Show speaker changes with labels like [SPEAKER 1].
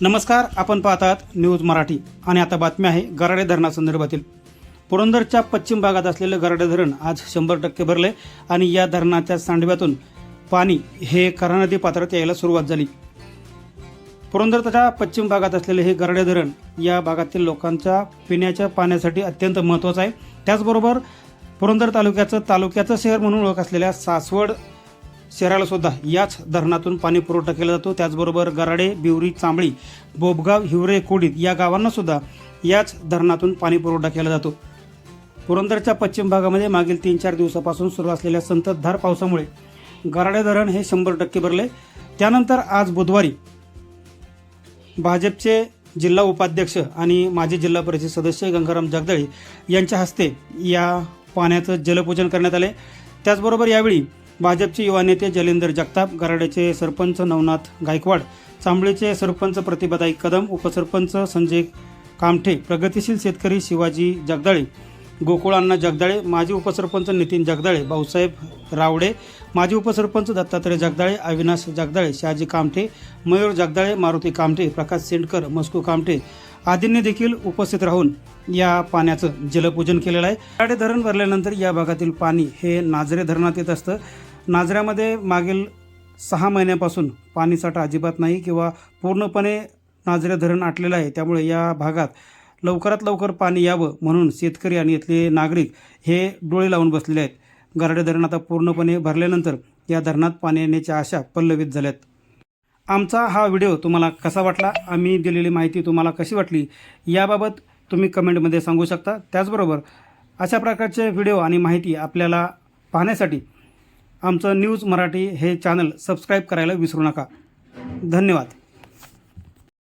[SPEAKER 1] नमस्कार आपण पाहतात न्यूज मराठी. आणि आता बातमी आहे गराडे धरणासंदर्भातील. पुरंदरच्या पश्चिम भागात असलेलं गराडे धरण आज शंभर टक्के भरले आणि या धरणाच्या सांडव्यातून पाणी हे करा नदी पात्रात यायला सुरुवात झाली. पुरंदरच्या पश्चिम भागात असलेले हे गराडे धरण या भागातील लोकांच्या पिण्याच्या पाण्यासाठी अत्यंत महत्त्वाचं आहे. त्याचबरोबर पुरंदर तालुक्याचं तालुक्याचं शहर म्हणून ओळख असलेल्या सासवड शहराला सुद्धा याच धरणातून पाणी पुरवठा केला जातो. त्याचबरोबर गराडे बिवरी चांबळी बोबगाव हिवरे कोडीत या गावांना सुद्धा याच धरणातून पाणी पुरवठा केला जातो. पुरंदरच्या पश्चिम भागामध्ये मागील तीन चार दिवसापासून सुरू असलेल्या संततधार पावसामुळे गराडे धरण हे शंभर टक्के भरले. त्यानंतर आज बुधवारी भाजपचे जिल्हा उपाध्यक्ष आणि माजी जिल्हा परिषद सदस्य गंगाराम जगदळे यांच्या हस्ते या पाण्याचं जलपूजन करण्यात आले. त्याचबरोबर यावेळी भाजपचे युवा नेते जलेंदर जगताप गराड्याचे सरपंच नवनाथ गायकवाड चांबळीचे सरपंच प्रतिभाताई कदम उपसरपंच संजय कामठे प्रगतिशील शेतकरी शिवाजी जगदाळे गोकुळांना जगदाळे माजी उपसरपंच नितीन जगदाळे भाऊसाहेब रावडे माजी उपसरपंच दत्तात्रय जगदाळे अविनाश जगदाळे शहाजी कामठे मयूर जगदाळे मारुती कामठे प्रकाश सेंडकर मस्कू कामठे आदींनी देखील उपस्थित राहून या पाण्याचं जलपूजन केलेलं आहे. गाडे धरण भरल्यानंतर या भागातील पाणी हे नाजरे धरणात येत असतं. नाजऱ्यामध्ये मागील सहा महिन्यापासून पाणीसाठा अजिबात नाही किंवा पूर्णपणे नाजरे धरण आटलेलं आहे. त्यामुळे या भागात लवकरात लवकर पाणी यावं म्हणून शेतकरी आणि इथले नागरिक हे डोळे लावून बसलेले आहेत. गराडे धरण आता पूर्णपणे भरल्यानंतर या धरणात पाणी येण्याच्या आशा पल्लवित झाल्यात. आमचा हा व्हिडिओ तुम्हाला कसा वाटला आम्ही दिलेली माहिती तुम्हाला कशी वाटली याबाबत तुम्ही कमेंटमध्ये सांगू शकता. त्याचबरोबर अशा प्रकारचे व्हिडिओ आणि माहिती आपल्याला पाहण्यासाठी आमचं न्यूज मराठी हे चॅनल सबस्क्राईब करायला विसरू नका. धन्यवाद.